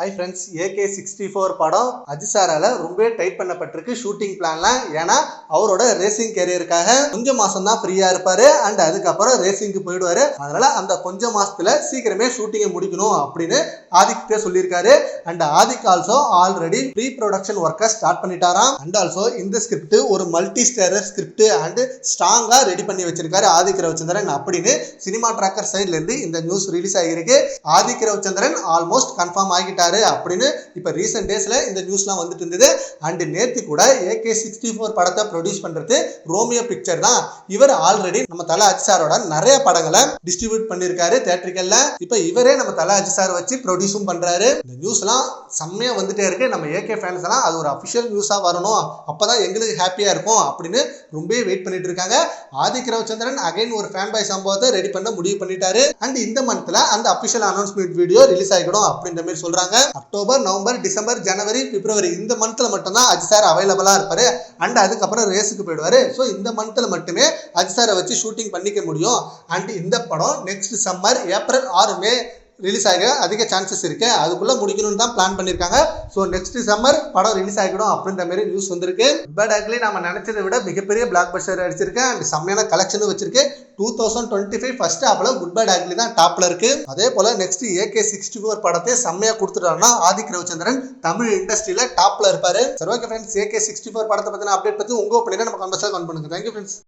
Hi friends AK sixty four படம் அஜிசாரால ரொம்பவே டைட் பண்ணப்பட்டிருக்கு ஷூட்டிங் பிளான்ல ஏன்னா அவரோட ரேசிங் கேரியருக்காக கொஞ்சம் மாசம் தான் ஃப்ரீயா இருப்பாரு. அண்ட் அதுக்கப்புறம் ரேசிங்க்கு போயிடுவாரு. அதனால அந்த கொஞ்சம் மாசத்துல சீக்கிரமே ஷூட்டிங்கை முடிக்கணும் அப்படின்னு ஆதிக்கிட்டே சொல்லியிருக்காரு. And Adhik also already pre production ஒர்க்கை ஸ்டார்ட் பண்ணிட்டாராம். அண்ட் ஆல்சோ இந்த ஸ்கிரிப்ட் ஒரு மல்டி ஸ்டேரர் ஸ்கிரிப்ட் அண்ட் ஸ்ட்ராங்கா ரெடி பண்ணி வச்சிருக்காரு ஆதிக் ரவிச்சந்திரன் அப்படின்னு சினிமா ட்ராக்கர் சைட்ல இருந்து இந்த நியூஸ் ரிலீஸ் ஆகியிருக்கு. ஆதிக் ரவிச்சந்திரன் ஆல்மோஸ்ட் கன்ஃபார்ம் ஆகிட்டார். அப்படின்னு இப்போ ரீசெண்ட் டேஸ்ல இந்த நியூஸ்லாம் வந்துட்டு இருந்தது. அண்ட் நேற்று கூட ஏகே சிக்ஸ்டி ஃபோர் படத்தை ப்ரொடியூஸ் பண்றது ரோமியோ பிக்சர் தான். இவர் ஆல்ரெடி நம்ம தல அஜிசாரோட நிறைய படங்களை டிஸ்ட்ரிபியூட் பண்ணியிருக்காரு தேட்டரிக்கல்ல இப்போ இவரே நம்ம தல அஜிசார் வச்சு ப்ரொடியூஸும் பண்றாரு. இந்த நியூஸ்லாம் செம்மையா வந்துட்டே இருக்கு. நம்ம ஏகே ஃபேன்ஸ் எல்லாம் அது ஒரு அஃபிஷியல் நியூஸாக வரணும். அப்பதான் எங்களுக்கு ஹாப்பியாக இருக்கும் அப்படின்னு ரொம்பவே வெயிட் பண்ணிட்டு இருக்காங்க. ஆதிக் ரவிச்சந்திரன் அகைன் ஒரு ஃபேன் பாய் சம்பவத்தை ரெடி பண்ண முடிவு பண்ணிட்டாரு. அண்ட் இந்த மந்த்தில் அந்த அஃபிஷியல் அனௌன்ஸ்மெண்ட் வீடியோ ரிலீஸ் ஆகிடும் அப்படின்ற மாதிரி சொல்றாங்க. அக்டோபர் நவம்பர் டிசம்பர் ஜனவரி பிப்ரவரி இந்த மந்த்தில் மட்டும்தான் அஜிசார் அவைலபிளாக இருப்பார். அண்ட் அதுக்கப்புறம் ரேஸுக்கு போயிடுவாரு. ஸோ இந்த மந்த்தில் மட்டுமே அஜிசாரை வச்சு ஷூட்டிங் பண்ணிக்க முடியும். அண்ட் இந்த படம் நெக்ஸ்ட் சம்மர் ஏப்ரல் ஆறு மே ரிலீஸ் ஆக அதிக சான்சஸ் இருக்கு. அதுக்குள்ள முடிக்கணும்னு தான் பிளான் பண்ணியிருக்காங்க ஸோ நெக்ஸ்ட் சம்மர் படம் ரிலீஸ் ஆகிடும் அப்படின்ற மாதிரி நியூஸ் வந்திருக்கு. பட் ஆக்சுவலி நம்ம நினைச்சதை விட மிகப்பெரிய பிளாக் பஸ்டர் அடிச்சிருக்கு. அண்ட் செம்மையான கலெக்ஷனும் வச்சிருக்கு. Two thousand twenty five first ஹாப்ல Good Bad Ugly தான் டாப்ல இருக்கு. அதே போல நெக்ஸ்ட் ஏகே சிக்ஸ்டி ஃபோர் படத்தை செம்மையா கொடுத்துட்டாருன்னா ஆதிக் ரவிச்சந்திரன் தமிழ் இண்டஸ்ட்ரியில டாப்ல இருப்பாரு. சரி okay friends AK sixty four படத்தை பத்தின அப்டேட் பத்தி உங்க ஒப்பீனியன் நம்ம கம்பல்சரி கன் பண்ணுங்க. Thank you friends